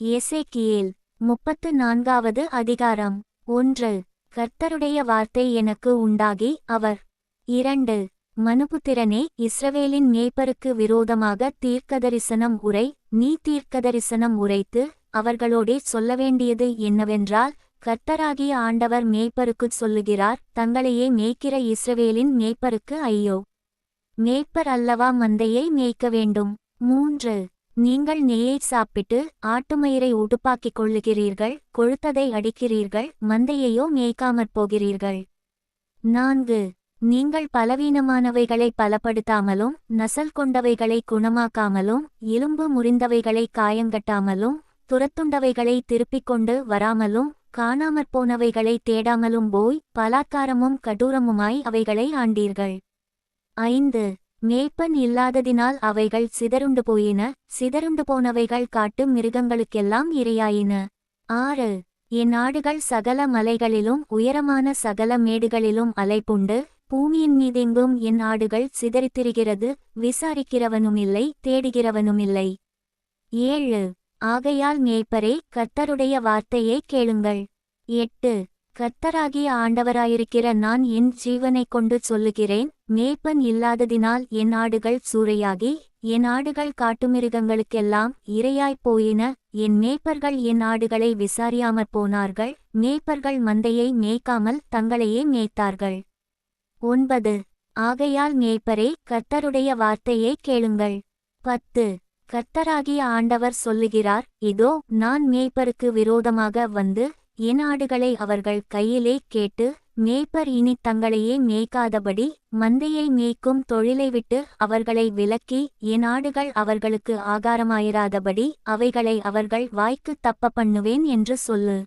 எசேக்கியேல் முப்பத்து நான்காவது அதிகாரம். ஒன்று. கர்த்தருடைய வார்த்தை எனக்கு உண்டாகி அவர். இரண்டு. மனுபுத்திரனே இஸ்ரவேலின் மேய்ப்பருக்கு விரோதமாக தீர்க்கதரிசனம் உரை நீ தீர்க்கதரிசனம் உரைத்து அவர்களோடே சொல்ல வேண்டியது என்னவென்றால் கர்த்தராகிய ஆண்டவர் மேய்ப்பருக்குச் சொல்லுகிறார் தங்களையே மேய்க்கிற இஸ்ரவேலின் மேய்ப்பருக்கு ஐயோ. மேய்ப்பர் அல்லவா மந்தையை மேய்க்க வேண்டும்? மூன்று. நீங்கள் நெய்யை சாப்பிட்டு ஆட்டுமயிரை உடுப்பாக்கிக் கொள்ளுகிறீர்கள் கொழுத்ததை அடிக்கிறீர்கள் மந்தையையோ மேய்க்காமற் போகிறீர்கள். நான்கு. நீங்கள் பலவீனமானவைகளை பலப்படுத்தாமலும் நசல் கொண்டவைகளை குணமாக்காமலும் எலும்பு முறிந்தவைகளை காயங்கட்டாமலும் துரத்துண்டவைகளை திருப்பிக் கொண்டு வராமலும் காணாமற் போனவைகளை தேடாமலும் போய் பலாத்காரமும் கடூரமுமாய் அவைகளை ஆண்டீர்கள். ஐந்து. மேய்ப்பன் இல்லாததினால் அவைகள் சிதறுண்டு போயின. சிதறுண்டு போனவைகள் காட்டு மிருகங்களுக்கெல்லாம் இரையாயின. ஆறு. என் ஆடுகள் சகல மலைகளிலும் உயரமான சகல மேடுகளிலும் அலைப்புண்டு பூமியின் மீதெங்கும் என் ஆடுகள் சிதறித்திரிகிறது விசாரிக்கிறவனுமில்லை தேடுகிறவனுமில்லை. ஏழு. ஆகையால் மேய்ப்பரே கர்த்தருடைய வார்த்தையை கேளுங்கள். எட்டு. கர்த்தராகிய ஆண்டவராயிருக்கிற நான் என் ஜீவனைக் கொண்டு சொல்லுகிறேன் மேய்ப்பன் இல்லாததினால் என் ஆடுகள் சூறையாகி என் ஆடுகள் காட்டுமிருகங்களுக்கெல்லாம் இரையாய்ப் போயின. என் மேய்ப்பர்கள் என் ஆடுகளை விசாரியாமற் போனார்கள். மேய்ப்பர்கள் மந்தையை மேய்க்காமல் தங்களையே மேய்த்தார்கள். ஒன்பது. ஆகையால் மேய்ப்பரே கர்த்தருடைய வார்த்தையை கேளுங்கள். பத்து. கர்த்தராகிய ஆண்டவர் சொல்லுகிறார் இதோ நான் மேய்ப்பருக்கு விரோதமாக வந்து என் ஆடுகளை அவர்கள் கையிலே கேட்டு மேய்ப்பர் இனி தங்களையே மேய்க்காதபடி மந்தையை மேய்க்கும் தொழிலை விட்டு அவர்களை விலக்கி என் ஆடுகள் அவர்களுக்கு ஆகாரமாயிராதபடி அவைகளை அவர்கள் வாய்க்குத் தப்ப பண்ணுவேன் என்று சொல்லு.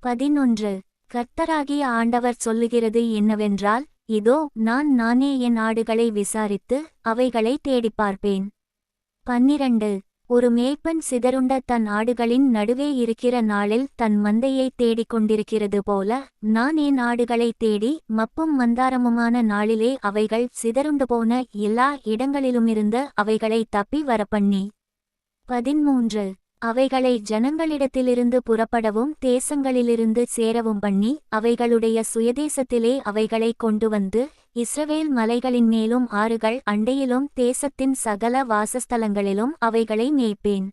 பதினொன்று. கர்த்தராகிய ஆண்டவர் சொல்லுகிறது என்னவென்றால் இதோ நான் நானே என் ஆடுகளை விசாரித்து அவைகளை தேடிப் பார்ப்பேன். பன்னிரண்டு. ஒரு மேய்ப்பன் சிதறுண்ட தன் ஆடுகளின் நடுவே இருக்கிற நாளில் தன் மந்தையை தேடிக் கொண்டிருக்கிறது போல நான் என் ஆடுகளை தேடி மப்பும் மந்தாரமுமான நாளிலே அவைகள் சிதறுண்டு போன எல்லா இடங்களிலுமிருந்து அவைகளை தப்பி வரப்பண்ணி. பதிமூன்று அவைகளை ஜனங்களிடத்திலிருந்து புறப்படவும் தேசங்களிலிருந்து சேரவும் பண்ணி அவைகளுடைய சுயதேசத்திலே அவைகளை கொண்டு வந்து இஸ்ரவேல் மலைகளின் மேலும் ஆறுகள் அண்டையிலும் தேசத்தின் சகல வாசஸ்தலங்களிலும் அவைகளை மேய்ப்பேன்.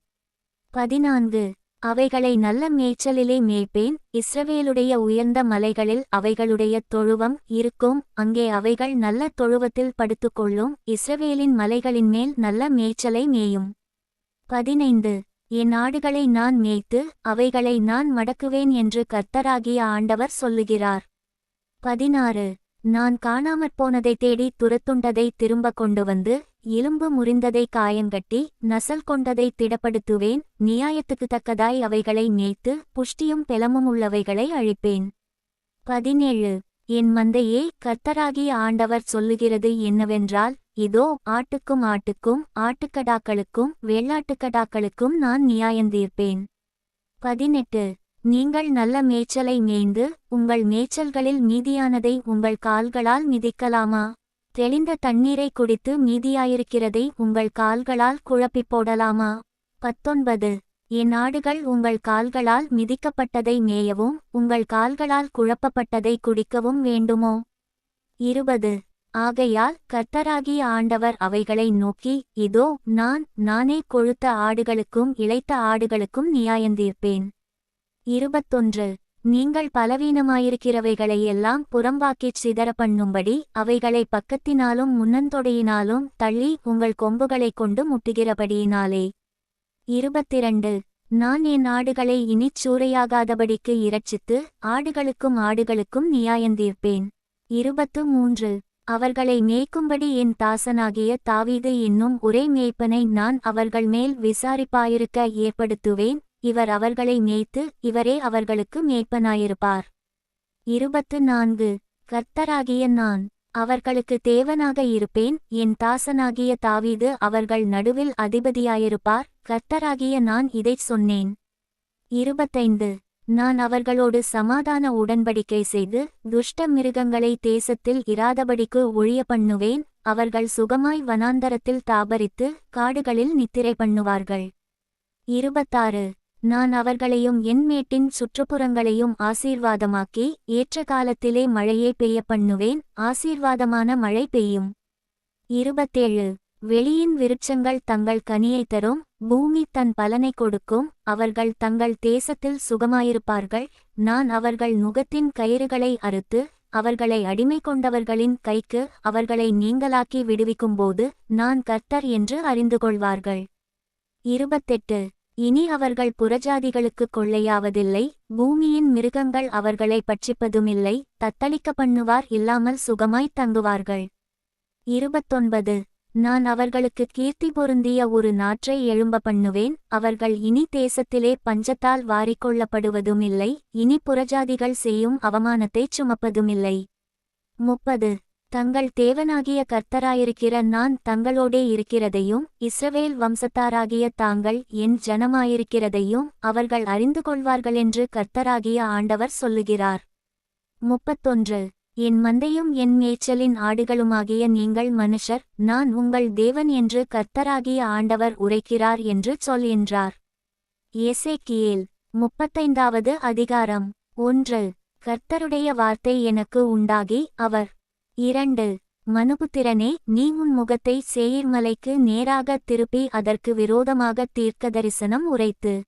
பதினான்கு. அவைகளை நல்ல மேய்ச்சலிலே மேய்ப்பேன். இஸ்ரவேலுடைய உயர்ந்த மலைகளில் அவைகளுடைய தொழுவம் இருக்கும். அங்கே அவைகள் நல்ல தொழுவத்தில் படுத்துக்கொள்ளும். இஸ்ரவேலின் மலைகளின் மேல் நல்ல மேய்ச்சலை மேயும். பதினைந்து. என் ஆடுகளை நான் மேய்த்து அவைகளை நான் மடக்குவேன் என்று கர்த்தராகிய ஆண்டவர் சொல்லுகிறார். பதினாறு. நான் காணாமற் போனதை தேடி துரத்துண்டதை திரும்ப கொண்டு வந்து எலும்பு முறிந்ததை காயங்கட்டி நசல் கொண்டதை திடப்படுத்துவேன் நியாயத்துக்கு தக்கதாய் அவைகளை மேய்த்து புஷ்டியும் பெலமும் உள்ளவைகளை அழிப்பேன். பதினேழு. என் மந்தையே கர்த்தராகிய ஆண்டவர் சொல்லுகிறது என்னவென்றால் இதோ ஆட்டுக்கும் ஆட்டுக்கும் ஆட்டுக்கடாக்களுக்கும் வெள்ளாட்டுக்கடாக்களுக்கும் நான் நியாயந்தீர்ப்பேன். பதினெட்டு. நீங்கள் நல்ல மேய்ச்சலை மேய்ந்து உங்கள் மேய்ச்சல்களில் மீதியானதை உங்கள் கால்களால் மிதிக்கலாமா? தெளிந்த தண்ணீரை குடித்து மீதியாயிருக்கிறதை உங்கள் கால்களால் குழப்பிப் போடலாமா? பத்தொன்பது. என் ஆடுகள் உங்கள் கால்களால் மிதிக்கப்பட்டதை மேயவும் உங்கள் கால்களால் குழப்பப்பட்டதை குடிக்கவும் வேண்டுமோ? இருபது. ஆகையால் கர்த்தராகிய ஆண்டவர் அவைகளை நோக்கி இதோ நான் நானே கொழுத்த ஆடுகளுக்கும் இளைத்த ஆடுகளுக்கும் நியாயந்தீர்ப்பேன். இருபத்தொன்று. நீங்கள் பலவீனமாயிருக்கிறவைகளை எல்லாம் புறம்பாக்கிச் சிதற பண்ணும்படி அவைகளை பக்கத்தினாலும் முன்னந்தொடையினாலும் தள்ளி உங்கள் கொம்புகளைக் கொண்டு முட்டுகிறபடியினாலே. இருபத்திரண்டு. நான் என் ஆடுகளை இனிச் சூறையாகாதபடிக்கு இரட்சித்து ஆடுகளுக்கும் ஆடுகளுக்கும் நியாயந்தீர்ப்பேன். இருபத்து மூன்று. அவர்களை மேய்க்கும்படி என் தாசனாகிய தாவீது என்னும் ஒரே மேய்ப்பனை நான் அவர்கள் மேல் விசாரிப்பாயிருக்க ஏற்படுத்துவேன் இவர் அவர்களை மேய்த்து இவரே அவர்களுக்கு மேய்ப்பனாயிருப்பார். இருபத்து நான்கு. கர்த்தராகிய நான் அவர்களுக்கு தேவனாக இருப்பேன் என் தாசனாகிய தாவீது அவர்கள் நடுவில் அதிபதியாயிருப்பார் கர்த்தராகிய நான் இதைச் சொன்னேன். இருபத்தைந்து. நான் அவர்களோடு சமாதான உடன்படிக்கை செய்து துஷ்ட மிருகங்களை தேசத்தில் இராதபடிக்கு ஒழிய பண்ணுவேன் அவர்கள் சுகமாய் வனாந்தரத்தில் தாபரித்து காடுகளில் நித்திரை பண்ணுவார்கள். இருபத்தாறு. நான் அவர்களையும் என் மேட்டின் சுற்றுப்புறங்களையும் ஆசீர்வாதமாக்கி ஏற்ற காலத்திலே மழையை பெய்ய பண்ணுவேன் ஆசீர்வாதமான மழை பெய்யும். இருபத்தேழு. வெளியின் விருட்சங்கள் தங்கள் கனியை தரும் பூமி தன் பலனை கொடுக்கும் அவர்கள் தங்கள் தேசத்தில் சுகமாயிருப்பார்கள். நான் அவர்கள் நுகத்தின் கயிறுகளை அறுத்து அவர்களை அடிமை கொண்டவர்களின் கைக்கு அவர்களை நீங்களாக்கி விடுவிக்கும்போது நான் கர்த்தர் என்று அறிந்து கொள்வார்கள். இருபத்தெட்டு. இனி அவர்கள் புறஜாதிகளுக்கு கொள்ளையாவதில்லை பூமியின் மிருகங்கள் அவர்களை பட்சிப்பதுமில்லை தத்தளிக்க பண்ணுவார் இல்லாமல் சுகமாய் தங்குவார்கள். இருபத்தொன்பது. நான் அவர்களுக்கு கீர்த்தி பொருந்திய ஒரு நாற்றை எழும்ப பண்ணுவேன் அவர்கள் இனி தேசத்திலே பஞ்சத்தால் வாரிக்கொள்ளப்படுவதுமில்லை இனி புறஜாதிகள் செய்யும் அவமானத்தைச் சுமப்பதுமில்லை. முப்பது. தங்கள் தேவனாகிய கர்த்தராயிருக்கிற நான் தங்களோடே இருக்கிறதையும் இஸ்ரவேல் வம்சத்தாராகிய தாங்கள் என் ஜனமாயிருக்கிறதையும் அவர்கள் அறிந்து கொள்வார்களென்று கர்த்தராகிய ஆண்டவர் சொல்லுகிறார். முப்பத்தொன்று. என் மந்தையும் என் மேய்ச்சலின் ஆடுகளுமாகிய நீங்கள் மனுஷர் நான் உங்கள் தேவன் என்று கர்த்தராகிய ஆண்டவர் உரைக்கிறார் என்று சொல் என்றார். ஏசேக்கியேல் முப்பத்தைந்தாவது அதிகாரம். ஒன்று. கர்த்தருடைய வார்த்தை எனக்கு உண்டாகி அவர். இரண்டு. மனுபுத்திரனே நீ உன் முகத்தை சேயிர்மலைக்கு நேராக திருப்பி அதற்கு விரோதமாக தீர்க்க தரிசனம் உரைத்து.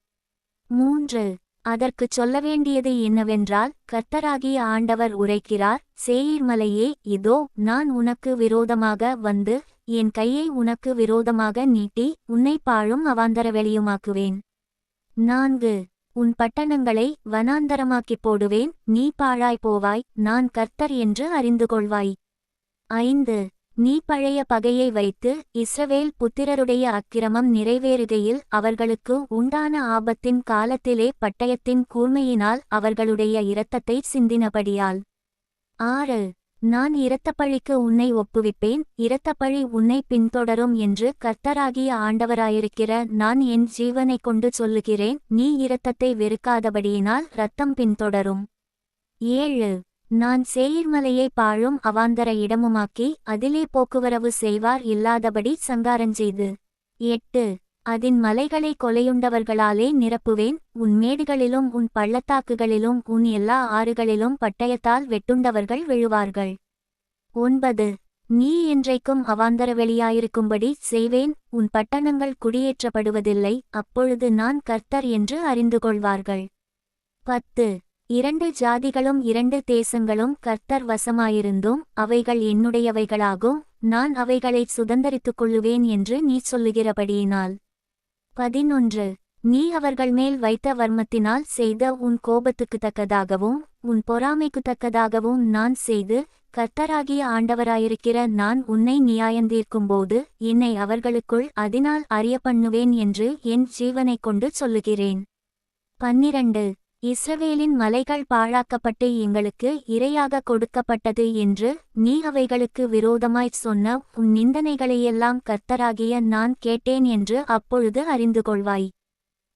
மூன்று. அதற்குச் சொல்ல வேண்டியது என்னவென்றால் கர்த்தராகிய ஆண்டவர் உரைக்கிறார் சேயிர்மலையே இதோ நான் உனக்கு விரோதமாக வந்து என் கையை உனக்கு விரோதமாக நீட்டி உன்னை பாழும் அவாந்தர வெளியுமாக்குவேன் நான்கு உன் பட்டணங்களை வனாந்தரமாக்கிப் போடுவேன் நீ பாழாய் போவாய் நான் கர்த்தர் என்று அறிந்து கொள்வாய் ஐந்து நீ பழைய பகையை வைத்து இஸ்ரவேல் புத்திரருடைய அக்கிரமம் நிறைவேறுகையில் அவர்களுக்கு உண்டான ஆபத்தின் காலத்திலே பட்டயத்தின் கூர்மையினால் அவர்களுடைய இரத்தத்தை சிந்தினபடியால். ஆறு நான் இரத்தப்பழிக்கு உன்னை ஒப்புவிப்பேன் இரத்தப்பழி உன்னை பின்தொடரும் என்று கர்த்தராகிய ஆண்டவராயிருக்கிற நான் என் ஜீவனைக் கொண்டு சொல்லுகிறேன் நீ இரத்தத்தை வெறுக்காதபடியினால் இரத்தம் பின்தொடரும். ஏழு நான் சேயிர்மலையை பாழும் அவாந்தர இடமுமாக்கி அதிலே போக்குவரவு செய்வார் இல்லாதபடி சங்காரஞ்செய்து. எட்டு. அதின் மலைகளை கொலையுண்டவர்களாலே நிரப்புவேன். உன் மேடுகளிலும் உன் பள்ளத்தாக்குகளிலும் உன் எல்லா ஆறுகளிலும் பட்டயத்தால் வெட்டுண்டவர்கள் விழுவார்கள். ஒன்பது. நீ என்றைக்கும் அவாந்தர வெளியாயிருக்கும்படி செய்வேன். உன் பட்டணங்கள் குடியேற்றப்படுவதில்லை. அப்பொழுது நான் கர்த்தர் என்று அறிந்து கொள்வார்கள் பத்து. இரண்டு ஜாதிகளும் இரண்டு தேசங்களும் கர்த்தர் வசமாயிருந்தும் அவைகள் என்னுடையவைகளாகும். நான் அவைகளைச் சுதந்தரித்துக் கொள்ளுவேன் என்று நீ சொல்லுகிறபடியினால். பதினொன்று. நீ அவர்கள் மேல் வைத்த வர்மத்தினால் செய்த உன் கோபத்துக்கு தக்கதாகவும் உன் பொறாமைக்கு தக்கதாகவும் நான் செய்து கர்த்தராகிய ஆண்டவராயிருக்கிற நான் உன்னை நியாயந்தீர்க்கும்போது என்னை அவர்களுக்குள் அதனால் அறிய பண்ணுவேன் என்று என் ஜீவனைக் கொண்டு சொல்லுகிறேன். பன்னிரண்டு. இஸ்ரவேலின் மலைகள் பாழாக்கப்பட்டு எங்களுக்கு இரையாக கொடுக்கப்பட்டது என்று நீ அவைகளுக்கு விரோதமாய்ச் சொன்ன உன் நிந்தனைகளையெல்லாம் கர்த்தராகிய நான் கேட்டேன் என்று அப்பொழுது அறிந்து கொள்வாய்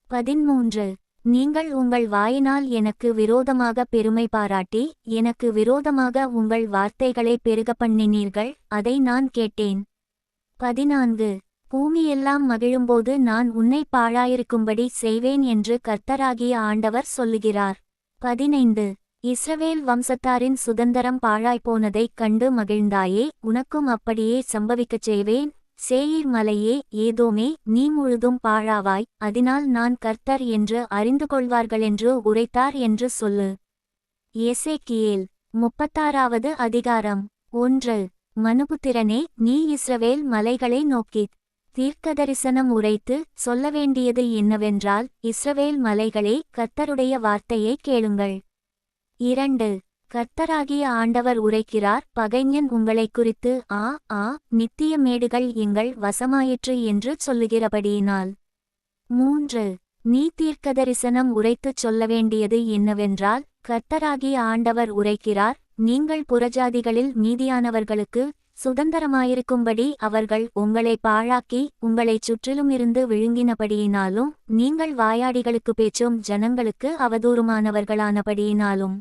பதிமூன்று நீங்கள் உங்கள் வாயினால் எனக்கு விரோதமாக பெருமை பாராட்டி எனக்கு விரோதமாக உங்கள் வார்த்தைகளை பெருக பண்ணினீர்கள் அதை நான் கேட்டேன். பதினான்கு. பூமியெல்லாம் மகிழும்போது நான் உன்னை பாழாயிருக்கும்படி செய்வேன் என்று கர்த்தராகிய ஆண்டவர் சொல்லுகிறார். பதினைந்து. இஸ்ரவேல் வம்சத்தாரின் சுதந்திரம் பாழாய்ப்போனதைக் கண்டு மகிழ்ந்தாயே உனக்கும் அப்படியே சம்பவிக்கச் செய்வேன். சேயிர் மலையே ஏதோமே நீ முழுதும் பாழாவாய் அதனால் நான் கர்த்தர் என்று அறிந்து கொள்வார்களென்று உரைத்தார் என்று சொல்லு. ஏசேக்கியேல் முப்பத்தாறாவது அதிகாரம். ஒன்று. மனுபுத்திரனே நீ இஸ்ரவேல் மலைகளை நோக்கித் தீர்க்கதரிசனம் உரைத்து சொல்ல வேண்டியது என்னவென்றால் இஸ்ரவேல் மலைகளே கர்த்தருடைய வார்த்தையை கேளுங்கள். இரண்டு கர்த்தராகிய ஆண்டவர் உரைக்கிறார் பகைஞன் உங்களைக் குறித்து ஆ ஆ நித்திய மேடுகள் எங்கள் வசமாயிற்று என்று சொல்லுகிறபடியினால். மூன்று நீ தீர்க்கதரிசனம் உரைத்துச் சொல்ல வேண்டியது என்னவென்றால் கர்த்தராகிய ஆண்டவர் உரைக்கிறார் நீங்கள் புறஜாதிகளில் மீதியானவர்களுக்கு சுதந்திரமாயிருக்கும்படி அவர்கள் உங்களை பாழாக்கி உங்களைச் சுற்றிலும் இருந்து விழுங்கினபடியினாலும் நீங்கள் வாயாடிகளுக்கு பேச்சும் ஜனங்களுக்கு அவதூறுமானவர்களானபடியினாலும்.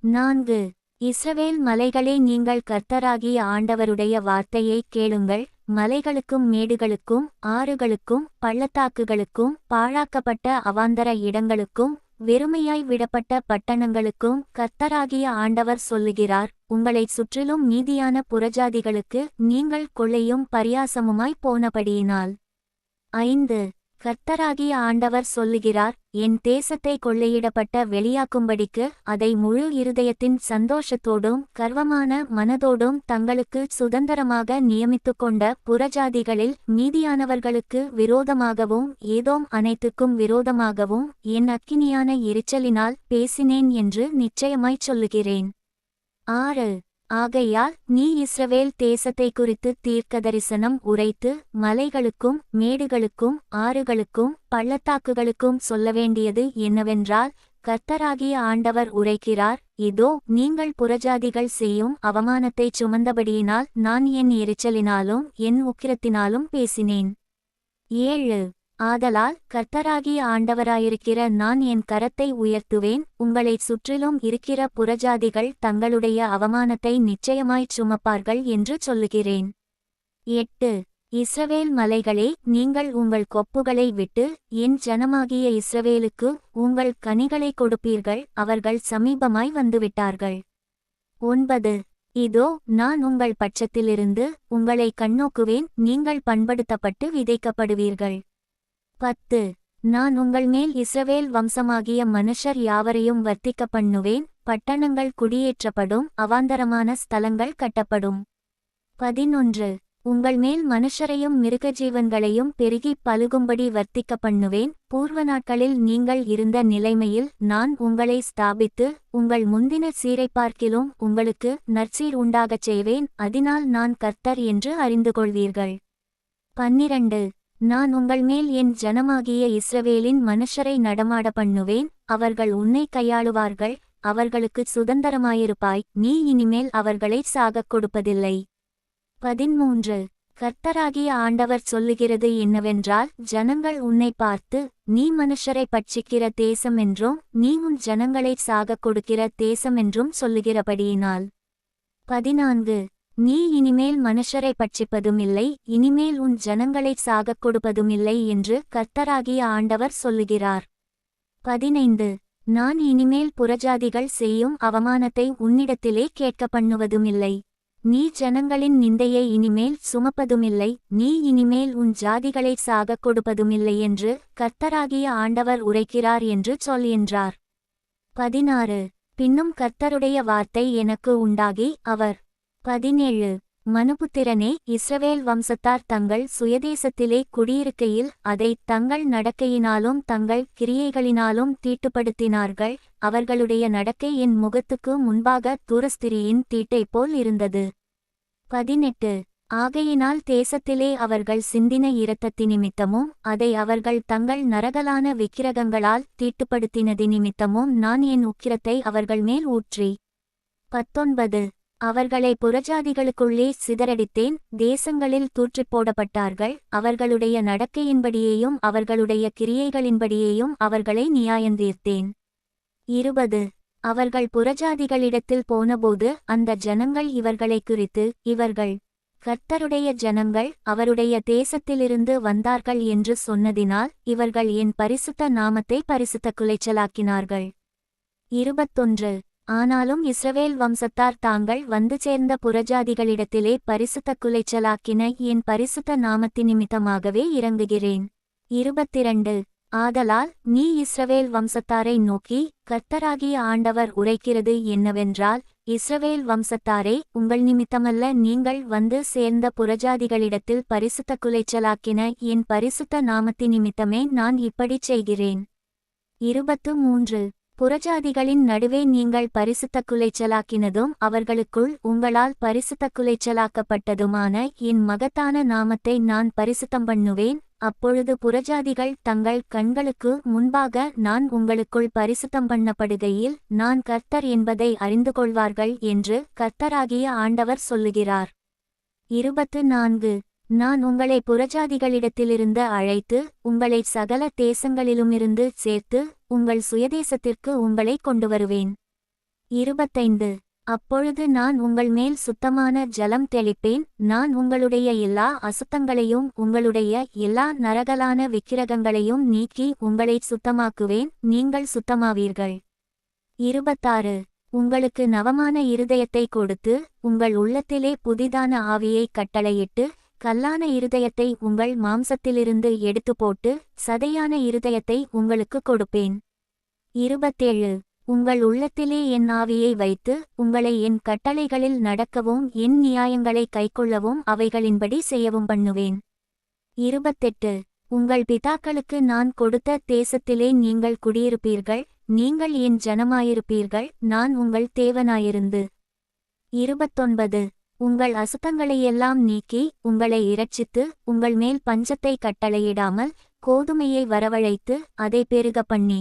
நான்கு. இஸ்ரவேல் மலைகளே நீங்கள் கர்த்தராகிய ஆண்டவருடைய வார்த்தையை கேளுங்கள். மலைகளுக்கும் மேடுகளுக்கும் ஆறுகளுக்கும் பள்ளத்தாக்குகளுக்கும் பாழாக்கப்பட்ட அவாந்தர இடங்களுக்கும் வெறுமையாய் விடப்பட்ட பட்டணங்களுக்கும் கர்த்தராகிய ஆண்டவர் சொல்லுகிறார் உங்களைச் சுற்றிலும் மீதியான புறஜாதிகளுக்கு நீங்கள் கொள்ளையும் பரியாசமுமாய் போனபடியினால். ஐந்து கர்த்தராகிய ஆண்டவர் சொல்லுகிறார் என் தேசத்தை கொள்ளையிடப்பட்ட வெளியாக்கும்படிக்கு அதை முழு இருதயத்தின் சந்தோஷத்தோடும் கர்வமான மனதோடும் தங்களுக்கு சுதந்திரமாக நியமித்துக் கொண்ட புறஜாதிகளில் மீதியானவர்களுக்கு விரோதமாகவும் ஏதோம் அனைத்துக்கும் விரோதமாகவும் என் அக்கினியான எரிச்சலினால் பேசினேன் என்று நிச்சயமாய்ச் சொல்லுகிறேன். ஆறு. ஆகையால் நீ இஸ்ரவேல் தேசத்தை குறித்து தீர்க்கதரிசனம் உரைத்து மலைகளுக்கும் மேடுகளுக்கும் ஆறுகளுக்கும் பள்ளத்தாக்குகளுக்கும் சொல்ல வேண்டியது என்னவென்றால் கர்த்தராகிய ஆண்டவர் உரைக்கிறார் இதோ நீங்கள் புறஜாதிகள் செய்யும் அவமானத்தைச் சுமந்தபடியினால் நான் என் எரிச்சலினாலும் என் உக்கிரத்தினாலும் பேசினேன். ஏழு ஆதலால் கர்த்தராகிய ஆண்டவராயிருக்கிற நான் என் கரத்தை உயர்த்துவேன் உங்களைச் சுற்றிலும் இருக்கிற புறஜாதிகள் தங்களுடைய அவமானத்தை நிச்சயமாய்ச் சுமப்பார்கள் என்று சொல்லுகிறேன். எட்டு. இஸ்ரவேல் மலைகளே நீங்கள் உங்கள் கொப்புகளை விட்டு என் ஜனமாகிய இஸ்ரவேலுக்கு உங்கள் கனிகளை கொடுப்பீர்கள் அவர்கள் சமீபமாய் வந்துவிட்டார்கள். ஒன்பது. இதோ நான் உங்கள் பட்சத்திலிருந்து உங்களை கண்ணோக்குவேன் நீங்கள் பண்படுத்தப்பட்டு விதைக்கப்படுவீர்கள். பத்து. நான் உங்கள் மேல் இஸ்ரவேல் வம்சமாகிய மனுஷர் யாவரையும் வர்த்திக்க பண்ணுவேன் பட்டணங்கள் குடியேற்றப்படும். அவாந்தரமான ஸ்தலங்கள் கட்டப்படும். பதினொன்று. உங்கள் மேல் மனுஷரையும் மிருகஜீவன்களையும் பெருகிப் பழுகும்படி வர்த்திக்க பண்ணுவேன் பூர்வ நாட்களில் நீங்கள் இருந்த நிலைமையில் நான் உங்களை ஸ்தாபித்து உங்கள் முந்தின சீரை பார்க்கிலும் உங்களுக்கு நற்சீர் உண்டாகச் செய்வேன். அதனால் நான் கர்த்தர் என்று அறிந்து கொள்வீர்கள் பன்னிரண்டு. நான் உங்கள் மேல் என் ஜனமாகிய இஸ்ரவேலின் மனுஷரை நடமாட பண்ணுவேன் அவர்கள் உன்னை கையாளுவார்கள் அவர்களுக்குச் சுதந்திரமாயிருப்பாய் நீ இனிமேல் அவர்களை சாகக் கொடுப்பதில்லை. பதிமூன்று கர்த்தராகிய ஆண்டவர் சொல்லுகிறது என்னவென்றால் ஜனங்கள் உன்னை பார்த்து நீ மனுஷரை பட்சிக்கிற தேசம் என்றும் நீ உன் ஜனங்களைச் சாகக் கொடுக்கிற தேசம் என்றும் சொல்லுகிறபடியினால். பதினான்கு. நீ இனிமேல் மனுஷரை பட்சிப்பதும் இல்லை இனிமேல் உன் ஜனங்களைச் சாகக் கொடுப்பதும் இல்லை என்று கர்த்தராகிய ஆண்டவர் சொல்லுகிறார். பதினைந்து. நான் இனிமேல் புறஜாதிகள் செய்யும் அவமானத்தை உன்னிடத்திலே கேட்க பண்ணுவதுமில்லை நீ ஜனங்களின் நிந்தையை இனிமேல் சுமப்பதுமில்லை நீ இனிமேல் உன் ஜாதிகளைச் சாகக் கொடுப்பதுமில்லை என்று கர்த்தராகிய ஆண்டவர் உரைக்கிறார் என்று சொல் என்றார். பதினாறு. பின்னும் கர்த்தருடைய வார்த்தை எனக்கு உண்டாகி அவர் பதினேழு. மனுபுத்திரனே இஸ்ரவேல் வம்சத்தார் தங்கள் சுயதேசத்திலே குடியிருக்கையில் அதை தங்கள் நடக்கையினாலும் தங்கள் கிரியைகளினாலும் தீட்டுப்படுத்தினார்கள். அவர்களுடைய நடக்கை என் முகத்துக்கு முன்பாக தூரஸ்திரியின் தீட்டை போல் இருந்தது. பதினெட்டு. ஆகையினால் தேசத்திலே அவர்கள் சிந்தின இரத்தத்தி நிமித்தமும் அதை அவர்கள் தங்கள் நரகலான விக்கிரகங்களால் தீட்டுப்படுத்தினதி நிமித்தமும் நான் என் உக்கிரத்தை அவர்கள் மேல் ஊற்றி. பத்தொன்பது. அவர்களை புறஜாதிகளுக்குள்ளே சிதறடித்தேன் தேசங்களில் தூற்றிப் போடப்பட்டார்கள் அவர்களுடைய நடக்கையின்படியேயும் அவர்களுடைய கிரியைகளின்படியேயும் அவர்களை நியாயந்தீர்த்தேன் இருபது. அவர்கள் புறஜாதிகளிடத்தில் போனபோது அந்த ஜனங்கள் இவர்களை குறித்து இவர்கள் கர்த்தருடைய ஜனங்கள் அவருடைய தேசத்திலிருந்து வந்தார்கள் என்று சொன்னதினால் இவர்கள் என் பரிசுத்த நாமத்தை பரிசுத்த குலைச்சலாக்கினார்கள். இருபத்தொன்று. ஆனாலும் இஸ்ரவேல் வம்சத்தார் தாங்கள் வந்து சேர்ந்த புறஜாதிகளிடத்திலே பரிசுத்த குலைச்சலாக்கின என் பரிசுத்த நாமத்தி நிமித்தமாகவே இறங்குகிறேன். இருபத்திரண்டு. ஆதலால் நீ இஸ்ரவேல் வம்சத்தாரை நோக்கி கர்த்தராகிய ஆண்டவர் உரைக்கிறது என்னவென்றால் இஸ்ரவேல் வம்சத்தாரே உங்கள் நிமித்தமல்ல நீங்கள் வந்து சேர்ந்த புறஜாதிகளிடத்தில் பரிசுத்த குலைச்சலாக்கின என் பரிசுத்த நாமத்தி நிமித்தமே நான் இப்படிச் செய்கிறேன். இருபத்து மூன்று. புறஜாதிகளின் நடுவே நீங்கள் பரிசுத்த குலைச்சலாக்கினதும் அவர்களுக்குள் உங்களால் பரிசுத்த குலைச்சலாக்கப்பட்டதுமான என் மகத்தான நாமத்தை நான் பரிசுத்தம் பண்ணுவேன். அப்பொழுது புறஜாதிகள் தங்கள் கண்களுக்கு முன்பாக நான் உங்களுக்குள் பரிசுத்தம் பண்ணப்படுகையில் நான் கர்த்தர் என்பதை அறிந்து கொள்வார்கள் என்று கர்த்தராகிய ஆண்டவர் சொல்லுகிறார். இருபத்து நான்கு. நான் உங்களை புறஜாதிகளிடத்திலிருந்து அழைத்து உங்களை சகல தேசங்களிலுமிருந்து சேர்த்து உங்கள் சுயதேசத்திற்கு உங்களை கொண்டு வருவேன் இருபத்தைந்து. அப்பொழுது நான் உங்கள் மேல் சுத்தமான ஜலம் தெளிப்பேன். நான் உங்களுடைய எல்லா அசுத்தங்களையும் உங்களுடைய எல்லா நரகலான விக்கிரகங்களையும் நீக்கி உங்களை சுத்தமாக்குவேன். நீங்கள் சுத்தமாவீர்கள். இருபத்தாறு. உங்களுக்கு நவமான இருதயத்தை கொடுத்து உங்கள் உள்ளத்திலே புதிதான ஆவியை கட்டளையிட்டு கல்லான இருதயத்தை உங்கள் மாம்சத்திலிருந்து எடுத்து போட்டு சதையான இருதயத்தை உங்களுக்கு கொடுப்பேன். இருபத்தேழு. உங்கள் உள்ளத்திலே என் ஆவியை வைத்து உங்களை என் கட்டளைகளில் நடக்கவும் என் நியாயங்களை கைக்கொள்ளவும் அவைகளின்படி செய்யவும் பண்ணுவேன். இருபத்தெட்டு. உங்கள் பிதாக்களுக்கு நான் கொடுத்த தேசத்திலே நீங்கள் குடியிருப்பீர்கள் நீங்கள் என் ஜனமாயிருப்பீர்கள் நான் உங்கள் தேவனாயிருந்து. இருபத்தொன்பது. உங்கள் அசுத்தங்களையெல்லாம் நீக்கி உங்களை இரட்சித்து உங்கள் மேல் பஞ்சத்தை கட்டளையிடாமல் கோதுமையை வரவழைத்து அதை பெருக பண்ணி.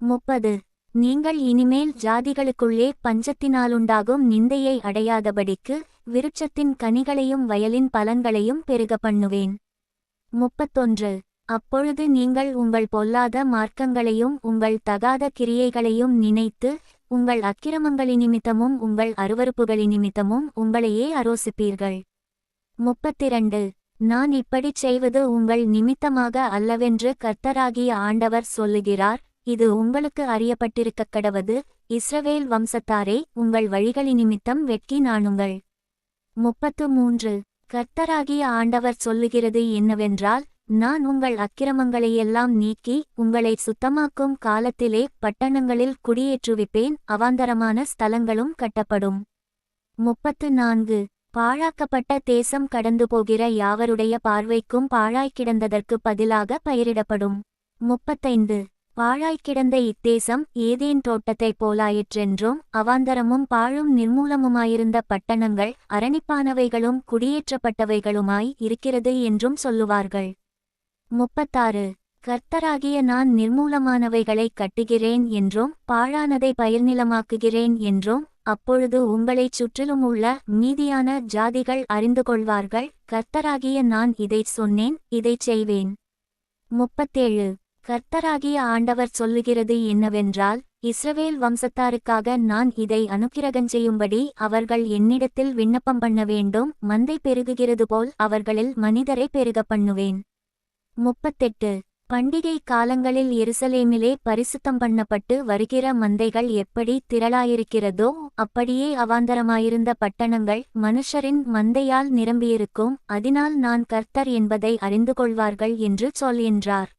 முப்பது. நீங்கள் இனிமேல் ஜாதிகளுக்குள்ளே பஞ்சத்தினாலுண்டாகும் நிந்தையை அடையாதபடிக்கு விருட்சத்தின் கனிகளையும் வயலின் பலன்களையும் பெருக பண்ணுவேன். முப்பத்தொன்று. அப்பொழுது நீங்கள் உங்கள் பொல்லாத மார்க்கங்களையும் உங்கள் தகாத கிரியைகளையும் நினைத்து உங்கள் அக்கிரமங்களினிமித்தமும் உங்கள் அருவறுப்புகளினிமித்தமும் உங்களையே அரோசிப்பீர்கள். முப்பத்திரண்டு. நான் இப்படிச் செய்வது உங்கள் நிமித்தமாக அல்லவென்று கர்த்தராகிய ஆண்டவர் சொல்லுகிறார். இது உங்களுக்கு அறியப்பட்டிருக்கக் கடவது. இஸ்ரவேல் வம்சத்தாரே உங்கள் வழிகளினிமித்தம் வெட்கி நாணுங்கள். முப்பத்து மூன்று. கர்த்தராகிய ஆண்டவர் சொல்லுகிறது என்னவென்றால் நான் உங்கள் அக்கிரமங்களையெல்லாம் நீக்கி உங்களை சுத்தமாக்கும் காலத்திலே பட்டணங்களில் குடியேற்றுவிப்பேன் அவாந்தரமான ஸ்தலங்களும் கட்டப்படும். முப்பத்து நான்கு பாழாக்கப்பட்ட தேசம் கடந்து போகிற யாவருடைய பார்வைக்கும் பாழாய்க் கிடந்ததற்கு பதிலாக பயிரிடப்படும். முப்பத்தைந்து. பாழாய்க் கிடந்த இத்தேசம் ஏதேன் தோட்டத்தைப் போலாயிற்றென்றும் அவாந்தரமும் பாழும் நிர்மூலமுமாயிருந்த பட்டணங்கள் அரணிப்பானவைகளும் குடியேற்றப்பட்டவைகளுமாய் இருக்கிறது என்றும் சொல்லுவார்கள். முப்பத்தாறு. கர்த்தராகிய நான் நிர்மூலமானவைகளை கட்டுகிறேன் என்றும் பாழானதை பயிர்நிலமாக்குகிறேன் என்றும் அப்பொழுது உங்களைச் சுற்றிலும் உள்ள மீதியான ஜாதிகள் அறிந்து கொள்வார்கள். கர்த்தராகிய நான் இதைச் சொன்னேன் இதைச் செய்வேன். முப்பத்தேழு. கர்த்தராகிய ஆண்டவர் சொல்லுகிறது என்னவென்றால் இஸ்ரவேல் வம்சத்தாருக்காக நான் இதை அனுக்கிரகம் செய்யும்படி அவர்கள் என்னிடத்தில் விண்ணப்பம் பண்ண வேண்டும். மந்தை பெருகுகிறது போல் அவர்களில் மனிதரை பெருக பண்ணுவேன். முப்பத்தெட்டு. பண்டிகை காலங்களில் எருசலேமிலே பரிசுத்தம் பண்ணப்பட்டு வருகிற மந்தைகள் எப்படி திரளாயிருக்கிறதோ அப்படியே அவாந்தரமாயிருந்த பட்டணங்கள் மனுஷரின் மந்தையால் நிரம்பியிருக்கும். அதனால் நான் கர்த்தர் என்பதை அறிந்து கொள்வார்கள் என்று சொல் என்றார்.